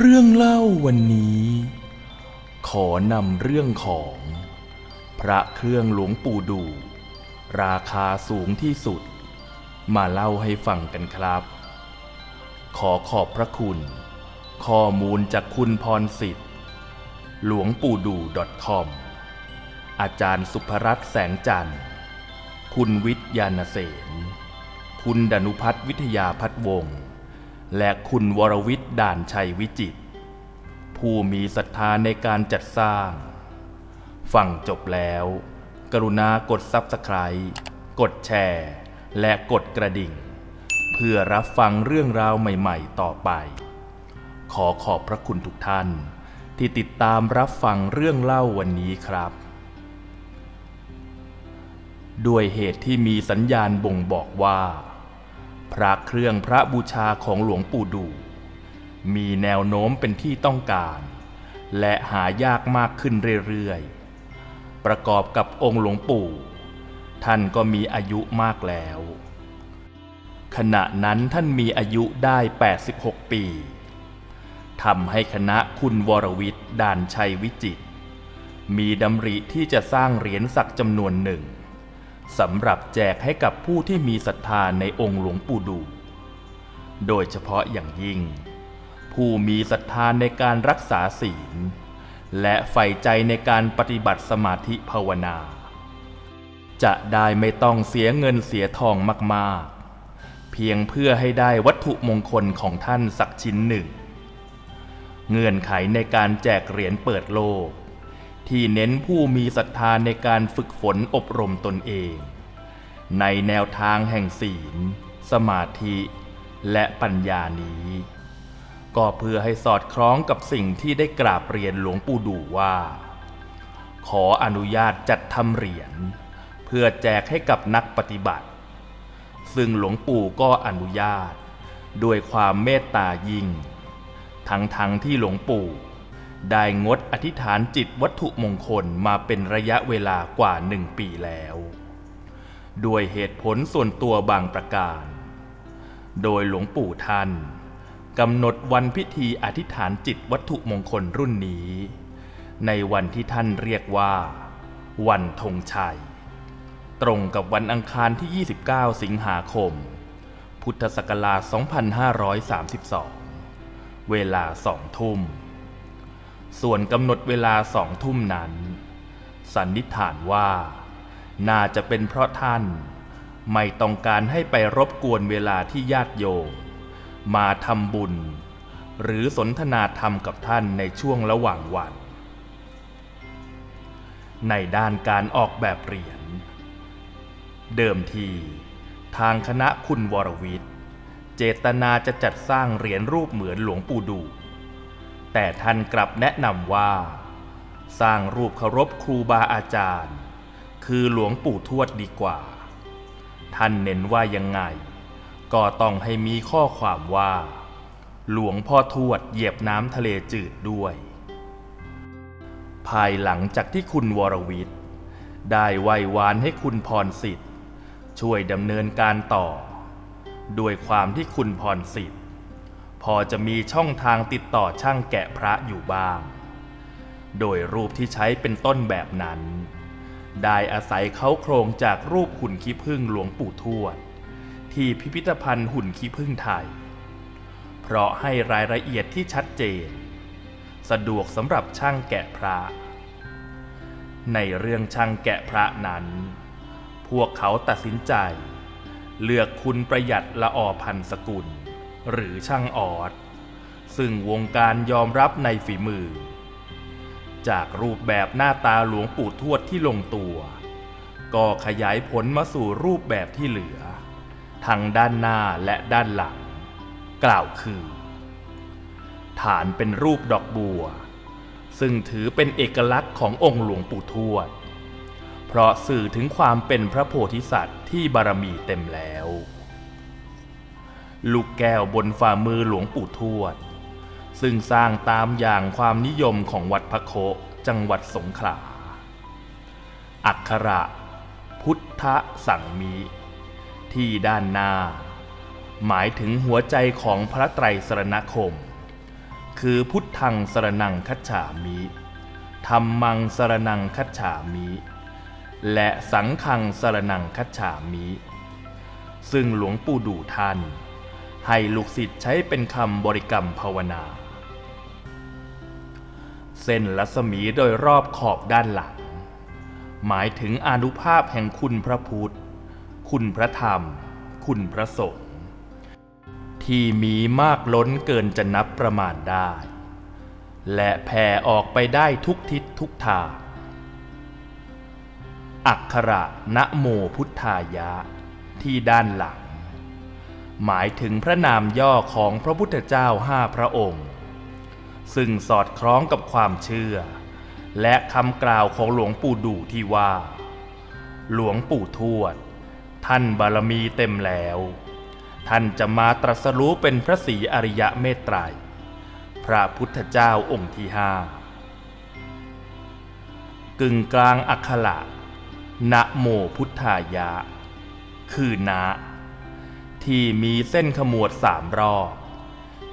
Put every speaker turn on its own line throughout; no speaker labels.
เรื่องเล่าวันนี้ ขอนำเรื่องของ พระเครื่องหลวงปู่ดู ราคาสูงที่สุด มาเล่าให้ฟังกันครับ ขอขอบพระคุณ ข้อมูลจากคุณพรสิทธิ์ หลวงปู่ดู .com อาจารย์สุภรัตน์แสงจันทร์ คุณวิทยานเสน คุณดนุพัฒน์วิทยาพัฒวงศ์ และคุณวรวิทย์ด่านชัยวิจิต ผู้มีศรัทธาในการจัดสร้าง ฟังจบแล้ว กรุณากดซับสไคร b ์กดแชร์ และกดกระดิ่ง เพื่อรับฟังเรื่องราวใหม่ๆต่อไป ขอขอบพระคุณทุกท่าน ที่ติดตามรับฟังเรื่องเล่าวันนี้ครับ ด้วยเหตุที่มีสัญญาณบ่งบอกว่า พระเครื่องพระบูชาของหลวงปู่ดู มีแนวโน้มเป็นที่ต้องการ และหายากมากขึ้นเรื่อยๆ ประกอบกับองค์หลวงปู่ ท่านก็มีอายุมากแล้ว ขณะนั้นท่านมีอายุได้ 86 ปีทำให้คณะคุณวรวิทย์ด่านชัยวิจิต มีดำริที่จะสร้างเหรียญสักจำนวนหนึ่ง สำหรับแจกให้กับผู้ที่มีศรัทธาในองค์หลวงปู่ดู โดยเฉพาะอย่างยิ่ง ผู้มีศรัทธาในการรักษาศีล และใฝ่ใจในการปฏิบัติสมาธิภาวนา จะได้ไม่ต้องเสียเงินเสียทองมากๆ เพียงเพื่อให้ได้วัตถุมงคลของท่านสักชิ้นหนึ่ง เงื่อนไขในการแจกเหรียญเปิดโลก ที่เน้นผู้มีศรัทธาในการฝึกฝนอบรมตนเอง ในแนวทางแห่งศีล สมาธิ และปัญญานี้ ก็เพื่อให้สอดคล้องกับสิ่งที่ได้กราบเรียนหลวงปู่ดูว่า ขออนุญาตจัดทำเหรียญ เพื่อแจกให้กับนักปฏิบัติ ซึ่งหลวงปู่ก็อนุญาต ด้วยความเมตตายิ่ง ทั้งๆทที่หลวงปู่ ได้งดอธิษฐานจิตวัตถุมงคลมาเป็นระยะเวลากว่าหนึ่งปีแล้ว ด้วยเหตุผลส่วนตัวบางประการ โดยหลวงปู่ท่านกำหนดวันพิธีอธิษฐานจิตวัตถุมงคลรุ่นนี้ ในวันที่ท่านเรียกว่า วันธงชัย ตรงกับวันอังคารที่ 29 สิงหาคม พุทธศักราช 2532 เวลาสองทุ่ม ส่วนกำหนดเวลาสองทุ่มนั้น สันนิษฐานว่า น่าจะเป็นเพราะท่าน ไม่ต้องการให้ไปรบกวนเวลาที่ญาติโยมมาทำบุญ หรือสนทนาธรรมกับท่านในช่วงระหว่างวัน ในด้านการออกแบบเหรียญเดิมทีทางคณะคุณวรวิทย์ เจตนาจะจัดสร้างเหรียญรูปเหมือนหลวงปู่ดู แต่ท่านกลับแนะนำว่า สร้างรูปเคารพครูบาอาจารย์ คือหลวงปู่ทวดดีกว่า ท่านเน้นว่ายังไง ก็ต้องให้มีข้อความว่า หลวงพ่อทวดเหยียบน้ำทะเลจืดด้วย ภายหลังจากที่คุณวรวิทย์ได้ไหว้วานให้คุณพรสิทธิ์ช่วยดำเนินการต่อ ด้วยความที่คุณพรสิทธิ์ พอจะมีช่องทางติดต่อช่างแกะพระอยู่บ้าง โดยรูปที่ใช้เป็นต้นแบบนั้น ได้อาศัยเขาโครงจากรูปหุ่นขี้ผึ้งหลวงปู่ทวด ที่พิพิธภัณฑ์หุ่นขี้ผึ้งไทย เพราะให้รายละเอียดที่ชัดเจน สะดวกสำหรับช่างแกะพระ ในเรื่องช่างแกะพระนั้น พวกเขาตัดสินใจ เลือกคุณประหยัดละออพันสกุล หรือช่างออด ซึ่งวงการยอมรับในฝีมือ จากรูปแบบหน้าตาหลวงปู่ทวดที่ลงตัว ก็ขยายผลมาสู่รูปแบบที่เหลือ ทั้งด้านหน้าและด้านหลัง กล่าวคือ ฐานเป็นรูปดอกบัว ซึ่งถือเป็นเอกลักษณ์ขององค์หลวงปู่ทวด เพราะสื่อถึงความเป็นพระโพธิสัตว์ที่บารมีเต็มแล้ว ลูกแก้วบนฝ่ามือหลวงปู่ทวด ซึ่งสร้างตามอย่างความนิยมของวัดพระโคจังหวัดสงขลา อักขระ พุทธสังมี ที่ด้านหน้า หมายถึงหัวใจของพระไตรสรณคม คือพุทธังสรนังคัจฉามิธรรมังสรนังคัจฉามิ และสังฆังสรนังคัจฉามิ ซึ่งหลวงปู่ดูท่าน ให้ลูกศิษย์ใช้เป็นคำบริกรรมภาวนา เส้นรัศมีโดยรอบขอบด้านหลัง หมายถึงอนุภาพแห่งคุณพระพุทธ คุณพระธรรม คุณพระสงฆ์ที่มีมากล้นเกินจะนับประมาณได้ และแผ่ออกไปได้ทุกทิศทุกทางอักขระนะโมพุทธายะที่ด้านหลัง หมายถึงพระนามย่อของพระพุทธเจ้าห้าพระองค์ ซึ่งสอดคล้องกับความเชื่อ และคำกล่าวของหลวงปู่ดูที่ว่า หลวงปู่ทวด ท่านบารมีเต็มแล้ว ท่านจะมาตรัสรู้เป็นพระศรีอริยะเมตไตรพระพุทธเจ้าองค์ที่ห้ากึ่งกลางอักขระนะโมพุทธายะ คือนะ ที่มีเส้นขมวดสามรอบ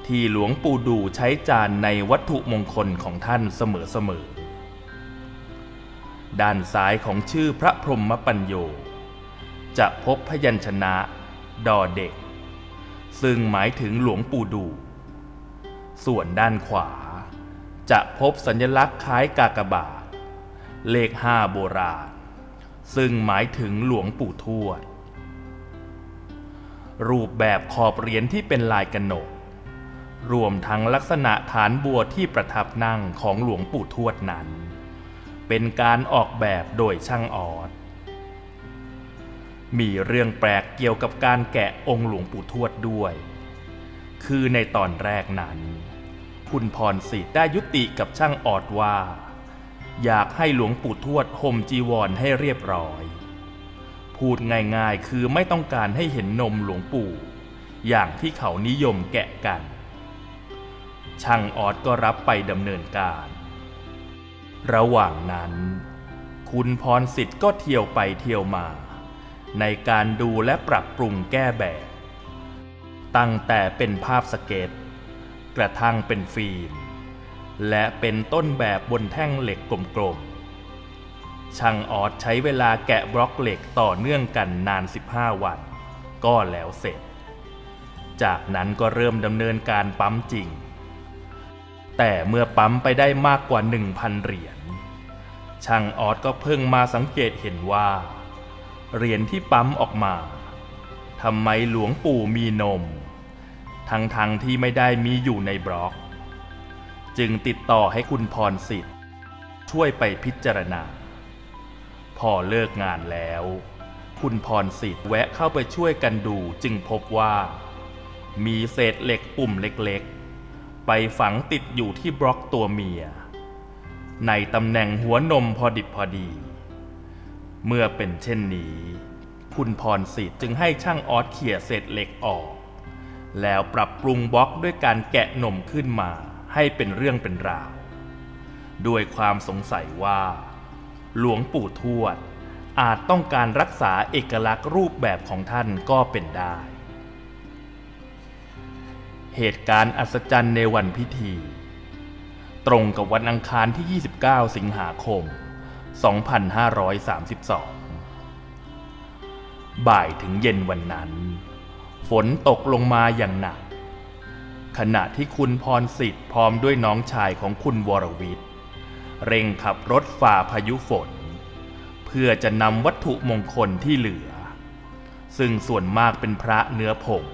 ที่หลวงปู่ดูใช้จานในวัตถุมงคลของท่านเสมอๆ ด้านซ้ายของชื่อพระพรหมปัญโย จะพบพยัญชนะดอเด็ก ซึ่งหมายถึงหลวงปู่ดู ส่วนด้านขวา จะพบสัญลักษณ์คล้ายกากบาท เลขห้าโบราณ ซึ่งหมายถึงหลวงปู่ทวด รูปแบบขอบเหรียญที่เป็นลายกระหนก รวมทั้งลักษณะฐานบัวที่ประทับนั่งของหลวงปู่ทวดนั้น เป็นการออกแบบโดยช่างออด มีเรื่องแปลกเกี่ยวกับการแกะองค์หลวงปู่ทวดด้วย คือในตอนแรกนั้น คุณพรศิษย์ได้ยุติกับช่างออดว่า อยากให้หลวงปู่ทวดห่มจีวรให้เรียบร้อย พูดง่ายๆ คือไม่ต้องการให้เห็นนมหลวงปู่ อย่างที่เขานิยมแกะกัน ช่างออดก็รับไปดำเนินการ ระหว่างนั้น คุณพรสิทธิ์ก็เที่ยวไปเที่ยวมา ในการดูและปรับปรุงแก้แบบ ตั้งแต่เป็นภาพสเก็ต กระทั่งเป็นฟิล์ม และเป็นต้นแบบบนแท่งเหล็กกลมๆ ช่างออดใช้เวลาแกะบล็อกเหล็กต่อเนื่องกันนาน 15 วัน ก็แล้วเสร็จ จากนั้นก็เริ่มดำเนินการปั๊มจริง แต่เมื่อปั๊มไปได้มากกว่า 1,000 เหรียญ ช่างออดก็เพิ่งมาสังเกตเห็นว่า เหรียญที่ปั๊มออกมาทำไมหลวงปู่มีนม ทั้งๆทที่ไม่ได้มีอยู่ในบล็อก จึงติดต่อให้คุณพรสิทธิ์ ช่วยไปพิจารณา พอเลิกงานแล้ว คุณพรสิทธิ์แวะเข้าไปช่วยกันดูจึงพบว่า มีเศษเหล็กปุ่มเล็กๆ ไปฝังติดอยู่ที่บล็อกตัวเมีย ในตำแหน่งหัวนมพอดิบพอดี เมื่อเป็นเช่นนี้ คุณพรสิทธิ์จึงให้ช่างออสเขี่ยเศษเหล็กออก แล้วปรับปรุงบล็อกด้วยการแกะนมขึ้นมาให้เป็นเรื่องเป็นราว ด้วยความสงสัยว่า หลวงปู่ทวด อาจต้องการรักษาเอกลักษณ์รูปแบบของท่านก็เป็นได้ เหตุการณ์อัศจรรย์ในวันพิธี ตรงกับวันอังคารที่ 29 สิงหาคม 2532 บ่ายถึงเย็นวันนั้น ฝนตกลงมาอย่างหนักขณะที่คุณพรสิทธิ์พร้อมด้วยน้องชายของคุณวรวิทย์เร่งขับรถ ฝ่าพายุฝน เพื่อจะนำวัตถุมงคลที่เหลือ ซึ่งส่วนมากเป็นพระเนื้อผง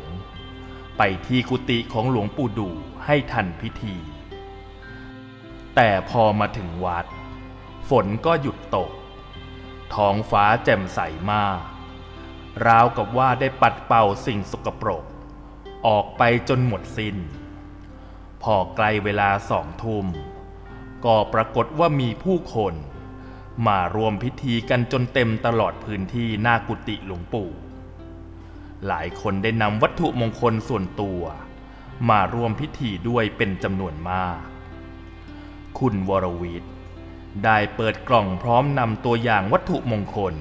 ไปที่กุฏิของหลวงปู่ดูให้ทันพิธี แต่พอมาถึงวัด ฝนก็หยุดตก ท้องฟ้าแจ่มใสมาก ราวกับว่าได้ปัดเป่าสิ่งสกปรก ออกไปจนหมดสิน้น พอใกล้เวลาสองทุ่ม ก็ปรากฏว่ามีผู้คน มารวมพิธีกันจนเต็มตลอดพื้นที่หน้ากุฏิหลวงปู่ หลายคนได้นำวัตถุมงคลส่วนตัว มารวมพิธีด้วยเป็นจำนวนมาก คุณวรวิทย์ได้เปิดกล่องพร้อมนำตัวอย่างวัตถุมงคล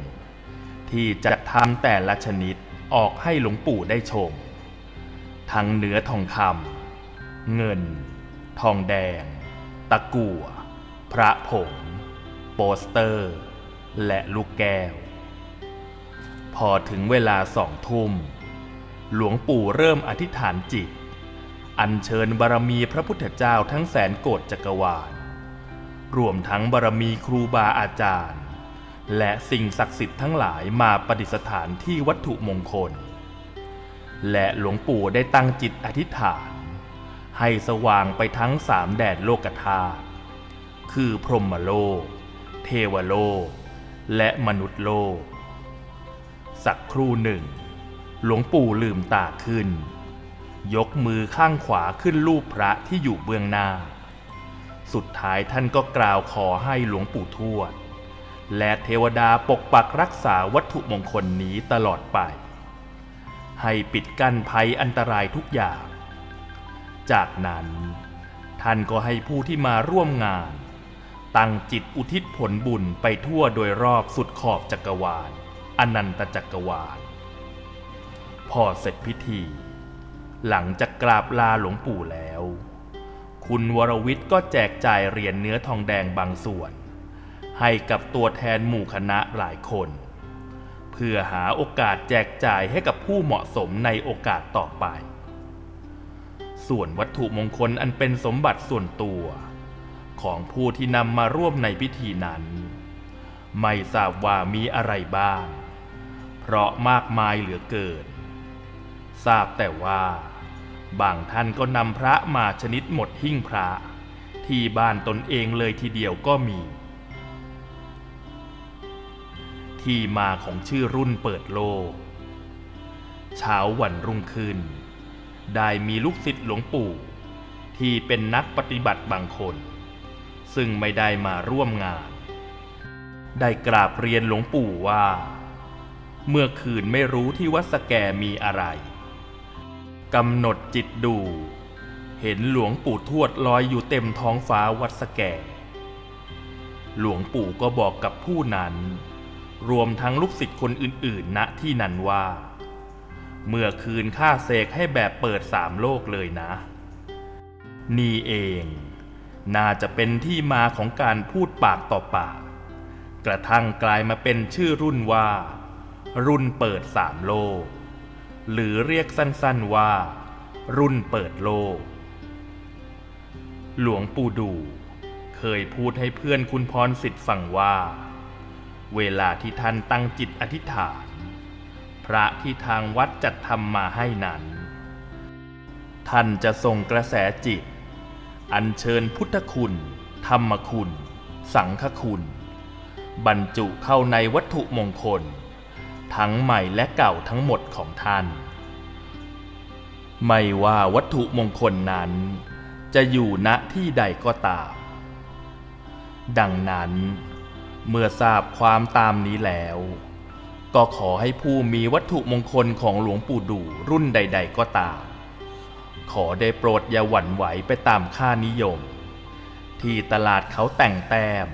ที่จะทำแต่ละชนิดออกให้หลวงปู่ได้ชม ทั้งเนื้อทองคำเงิน ทองแดง ตะกั่ว พระผง โปสเตอร์ และลูกแก้ว พอถึงเวลาสองทุ่ม หลวงปู่เริ่มอธิษฐานจิต อัญเชิญบารมีพระพุทธเจ้าทั้งแสนโกฏจักรวาล รวมทั้งบารมีครูบาอาจารย์ และสิ่งศักดิ์สิทธิ์ทั้งหลายมาประดิษฐานที่วัตถุมงคล และหลวงปู่ได้ตั้งจิตอธิษฐาน ให้สว่างไปทั้งสามแดนโลกธาตุคือพรหมโลก เทวโลก และมนุษย์โลก สักครู่หนึ่ง หลวงปู่ลืมตาขึ้น ยกมือข้างขวาขึ้นรูปพระที่อยู่เบื้องหน้า สุดท้ายท่านก็กล่าวขอให้หลวงปู่ทวด และเทวดาปกปักรักษาวัตถุมงคลนี้ตลอดไป ให้ปิดกั้นภัยอันตรายทุกอย่าง จากนั้น ท่านก็ให้ผู้ที่มาร่วมงาน ตั้งจิตอุทิศผลบุญไปทั่วโดยรอบสุดขอบจักรวาล อนันตจักรวาล พอเสร็จพิธี หลังจากกราบลาหลวงปู่แล้ว คุณวรวิทย์ก็แจกจ่ายเหรียญเนื้อทองแดงบางส่วน ให้กับตัวแทนหมู่คณะหลายคน เพื่อหาโอกาสแจกจ่ายให้กับผู้เหมาะสมในโอกาสต่อไป ส่วนวัตถุมงคลอันเป็นสมบัติส่วนตัว ของผู้ที่นำมาร่วมในพิธีนั้น ไม่ทราบว่ามีอะไรบ้าง เพราะมากมายเหลือเกิน ทราบแต่ว่าบางท่านก็นำพระมาชนิดหมดหิ้งพระ ที่บ้านตนเองเลยทีเดียวก็มี ที่มาของชื่อรุ่นเปิดโลกเช้าวันรุ่งขึ้น ได้มีลูกศิษย์หลวงปู่ ที่เป็นนักปฏิบัติบางคน ซึ่งไม่ได้มาร่วมงาน ได้กราบเรียนหลวงปู่ว่า เมื่อคืนไม่รู้ที่วัดสแกมีอะไรกำหนดจิตดู เห็นหลวงปู่ทวดลอยอยู่เต็มท้องฟ้าวัดสแก หลวงปู่ก็บอกกับผู้นั้น รวมทั้งลูกศิษย์คนอื่นๆณที่นั้นว่า เมื่อคืนข้าเสกให้แบบเปิดสามโลกเลยนะ นี่เอง น่าจะเป็นที่มาของการพูดปากต่อปาก กระทั่งกลายมาเป็นชื่อรุ่นว่า รุ่นเปิดสามโลก หรือเรียกสั้นๆว่า รุ่นเปิดโลก หลวงปู่ดู เคยพูดให้เพื่อนคุณพรสิทธิ์ฟังว่า เวลาที่ท่านตั้งจิตอธิษฐาน พระที่ทางวัดจัดทำมาให้นั้น ท่านจะส่งกระแสจิต อัญเชิญพุทธคุณ ธรรมคุณ สังฆคุณ บรรจุเข้าในวัตถุมงคล ทั้งใหม่และเก่าทั้งหมดของท่าน ไม่ว่าวัตถุมงคลนั้น จะอยู่ณที่ใดก็ตาม ดังนั้นเมื่อทราบความตามนี้แล้ว ก็ขอให้ผู้มีวัตถุมงคลของหลวงปู่ดูรุ่นใด ๆ ก็ตาม ขอได้โปรดอย่าหวั่นไหวไปตามค่านิยม ที่ตลาดเขาแต่งแต้ม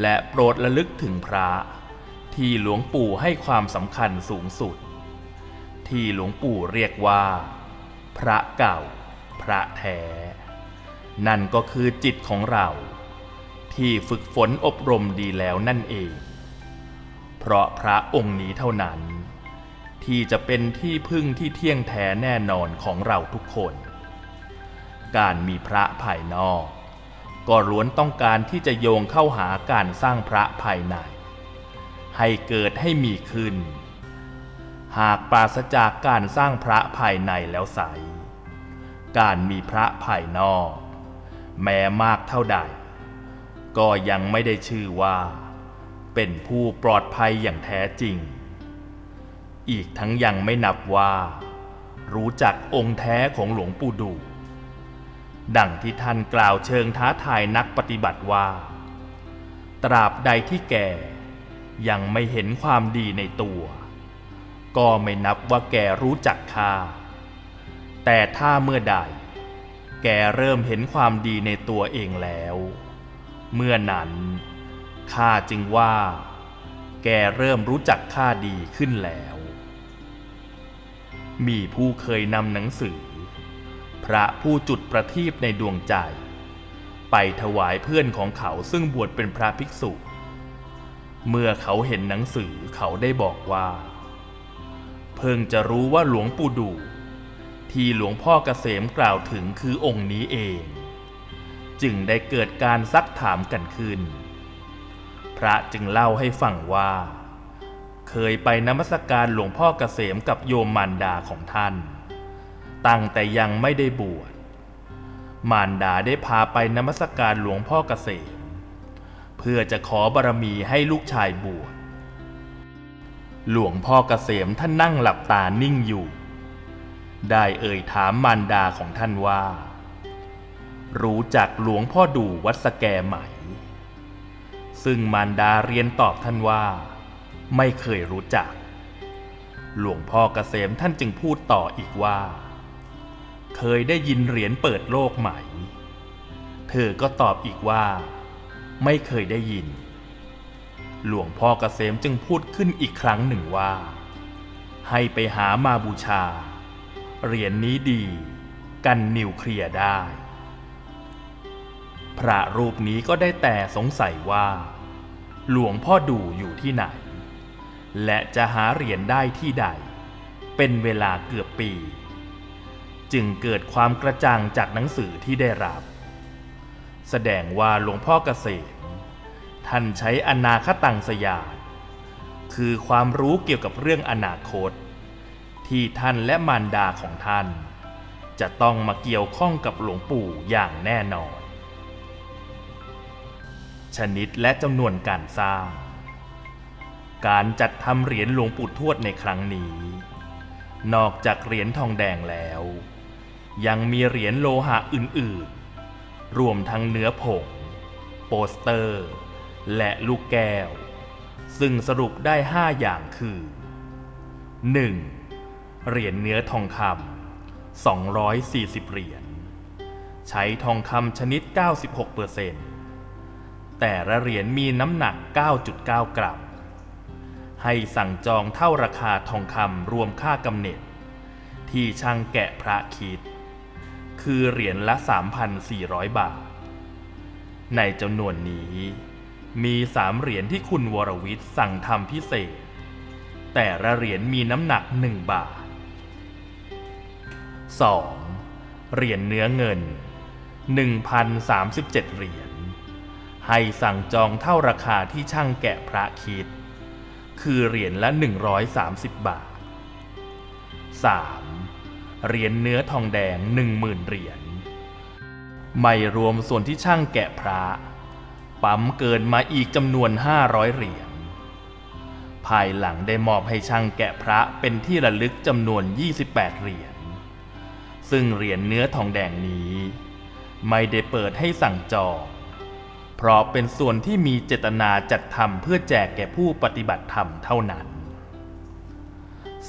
และโปรดระลึกถึงพระ ที่หลวงปู่ให้ความสำคัญสูงสุด ที่หลวงปู่เรียกว่า พระเก่า พระแท้ นั่นก็คือจิตของเรา ที่ฝึกฝนอบรมดีแล้วนั่นเอง เพราะพระองค์นี้เท่านั้น ที่จะเป็นที่พึ่งที่เที่ยงแท้แน่นอนของเราทุกคน การมีพระภายนอก ก็ล้วนต้องการที่จะโยงเข้าหาการสร้างพระภายใน ให้เกิดให้มีขึ้น หากปราศจากการสร้างพระภายในแล้วใส การมีพระภายนอก แม้มากเท่าใด ก็ยังไม่ได้ชื่อว่า เป็นผู้ปลอดภัยอย่างแท้จริง อีกทั้งยังไม่นับว่า รู้จักองค์แท้ของหลวงปู่ดู ดังที่ท่านกล่าวเชิงท้าทายนักปฏิบัติว่า ตราบใดที่แกยังไม่เห็นความดีในตัว ก็ไม่นับว่าแกรู้จักข้าแต่ถ้าเมื่อใด แกเริ่มเห็นความดีในตัวเองแล้ว เมื่อนั้น ข้าจึงว่า แกเริ่มรู้จักข้าดีขึ้นแล้ว มีผู้เคยนำหนังสือ พระผู้จุดประทีปในดวงใจ ไปถวายเพื่อนของเขาซึ่งบวชเป็นพระภิกษุ เมื่อเขาเห็นหนังสือเขาได้บอกว่า เพิ่งจะรู้ว่าหลวงปู่ดู ที่หลวงพ่อเกษมกล่าวถึงคือองค์นี้เอง จึงได้เกิดการซักถามกันขึ้น ระจึงเล่าให้ฟังว่า เคยไปนมัสการหลวงพ่อเกษมกับโยมมารดาของท่าน ตั้งแต่ยังไม่ได้บวชมารดาได้พาไปนมัสการหลวงพ่อเกษม เพื่อจะขอบารมีให้ลูกชายบวชหลวงพ่อเกษมท่านนั่งหลับตานิ่งอยู่ ได้เอ่ยถามมารดาของท่านว่า รู้จักหลวงพ่อดูวัดสแกไหม ซึ่งมารดาเรียนตอบท่านว่า ไม่เคยรู้จัก หลวงพ่อเกษมท่านจึงพูดต่ออีกว่า เคยได้ยินเหรียญเปิดโลกไหม เธอก็ตอบอีกว่า ไม่เคยได้ยิน หลวงพ่อเกษมจึงพูดขึ้นอีกครั้งหนึ่งว่า ให้ไปหามาบูชา เหรียญนนี้ดี กันนิวเคลียร์ได้พระรูปนี้ก็ได้แต่สงสัยว่า หลวงพ่อดูอยู่ที่ไหน และจะหาเหรียญได้ที่ใด เป็นเวลาเกือบปี จึงเกิดความกระจ่างจากหนังสือที่ได้รับ แสดงว่าหลวงพ่อเกษมท่านใช้อนาคตังสยานคือความรู้เกี่ยวกับเรื่องอนาคต ที่ท่านและมารดาของท่าน จะต้องมาเกี่ยวข้องกับหลวงปู่อย่างแน่นอน ชนิดและจำนวนการสร้าง การจัดทำเหรียญหลวงปู่ทวดในครั้งนี้ นอกจากเหรียญทองแดงแล้ว ยังมีเหรียญโลหะอื่นๆ รวมทั้งเนื้อผง โปสเตอร์ และลูกแก้ว ซึ่งสรุปได้ 5 อย่างคือ 1. เหรียญเนื้อทองคำ240 เหรียญ ใช้ทองคำชนิด 96% แต่ละเหรียญมีน้ำหนัก 9.9 กรัม ให้สั่งจองเท่าราคาทองคำรวมค่ากำเนิดที่ช่างแกะพระคิด คือเหรียญละ 3,400 บาท ในจำนวนนี้ มีสามเหรียญที่คุณวรวิทย์สั่งทำพิเศษ แต่ละเหรียญมีน้ำหนัก 1 บาท 2. เหรียญเนื้อเงิน 1,037 เหรียญ ให้สั่งจองเท่าราคาที่ช่างแกะพระคิด คือเหรียญละ 130 บาท 3. เหรียญเนื้อทองแดง 10,000 เหรียญ ไม่รวมส่วนที่ช่างแกะพระ ปั๊มเกินมาอีกจำนวน 500 เหรียญ ภายหลังได้มอบให้ช่างแกะพระเป็นที่ระลึกจำนวน 28 เหรียญ ซึ่งเหรียญเนื้อทองแดงนี้ ไม่ได้เปิดให้สั่งจอง เพราะเป็นส่วนที่มีเจตนาจัดทำเพื่อแจกแก่ผู้ปฏิบัติธรรมเท่านั้น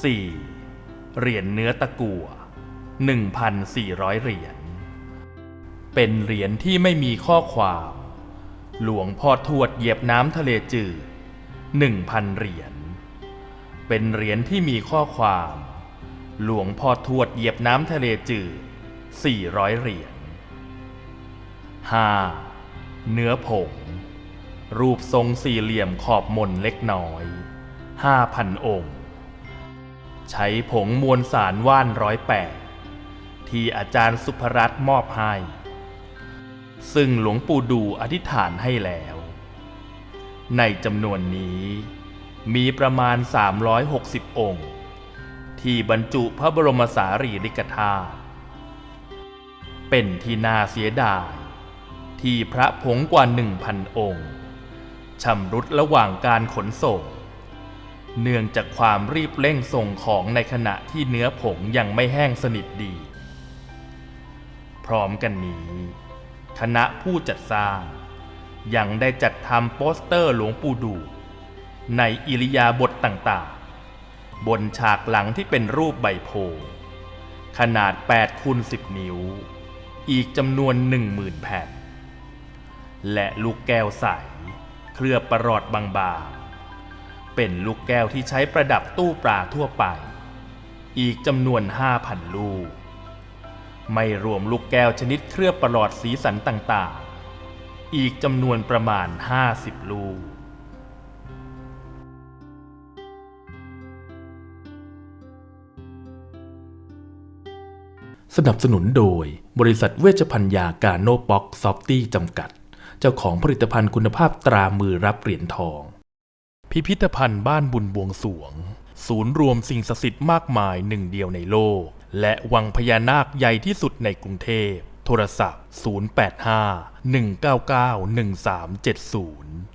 4. เหรียญเนื้อตะกั่ว1,400 เหรียญ เป็นเหรียญที่ไม่มีข้อความ หลวงพ่อทวดเหยียบน้ำทะเลจืด 1,000 เหรียญ เป็นเหรียญที่มีข้อความ หลวงพ่อทวดเหยียบน้ำทะเลจืด 400 เหรียญ 5. เนื้อผง รูปทรงสี่เหลี่ยมขอบมนเล็กน้อย5,000องค์ ใช้ผงมวลสารว่านร้อยแปดที่อาจารย์สุภรัตน์มอบให้ ซึ่งหลวงปู่ดูอธิษฐานให้แล้ว ในจำนวนนี้มีประมาณ 360 องค์ ที่บรรจุพระบรมสารีริกธาตุเป็นที่น่าเสียดาย ที่พระผงกว่า 1,000 องค์ชำรุดระหว่างการขนส่ง เนื่องจากความรีบเร่งส่งของในขณะที่เนื้อผงยังไม่แห้งสนิทดี พร้อมกันนี้ คณะผู้จัดสร้าง ยังได้จัดทำโปสเตอร์หลวงปู่ดู ในอิริยาบถต่างๆ บนฉากหลังที่เป็นรูปใบโพขนาด8คูณ10 นิ้ว อีกจำนวน 10,000 แผ่น และลูกแก้วใส เคลือบประหลอดบางๆ เป็นลูกแก้วที่ใช้ประดับตู้ปลาทั่วไป อีกจำนวน 5,000 ลูก ไม่รวมลูกแก้วชนิดเคลือบประหลอดสีสันต่างๆ อีกจำนวนประมาณ 50 ลูกสนับสนุนโดยบริษัทเวชภัณฑ์ยากาโนบ็อกซอฟตี้จำกัด เจ้าของผลิตภัณฑ์คุณภาพตรามือรับเหรียญทอง พิพิธภัณฑ์บ้านบุญบวงสวง ศูนย์รวมสิ่งศักดิ์สิทธิ์มากมายหนึ่งเดียวในโลก และวังพญานาคใหญ่ที่สุดในกรุงเทพ โทรศัพท์ 085 199 1370